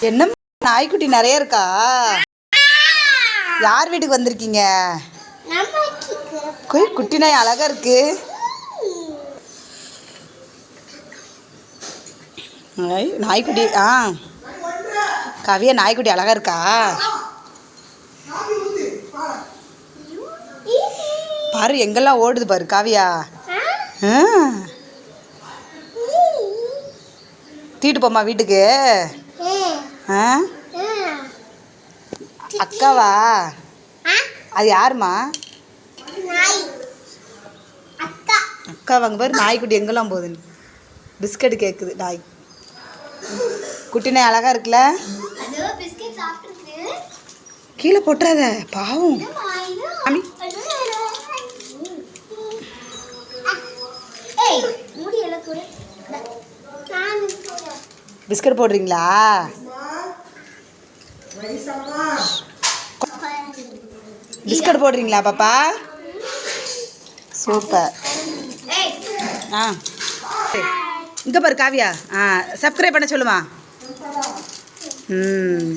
என்ன நாய்க்குட்டி நிறைய இருக்கா? யார் வீட்டுக்கு வந்திருக்கீங்க? குட்டி நாய் அழகா இருக்கு. நாய்க்குட்டி ஆ. கவியா நாய்க்குட்டி அழகா இருக்கா? பாரு எங்கெல்லாம் ஓடுது பாரு காவியா. ஆ. தீட்டு போம்மா வீட்டுக்கு. ஆ? அக்காவா? அது யாருமா அக்கா வாங்க பாரு நாய்க்குட்டி எங்கெல்லாம் போகுதுன்னு பிஸ்கட் கேட்குது நாய். குட்டினே அழகா இருக்குல்ல? கீழே போட்டுறாத பாவம். அம்மி. பிஸ்கட் போடுறீங்களா? பிஸ்கட் போடுறீங்களா பாப்பா? சூப்பர். ஆ. இங்கே பாரு காவியா. ஆ சப்ஸ்கிரைப் பண்ண சொல்லுமா? ம்.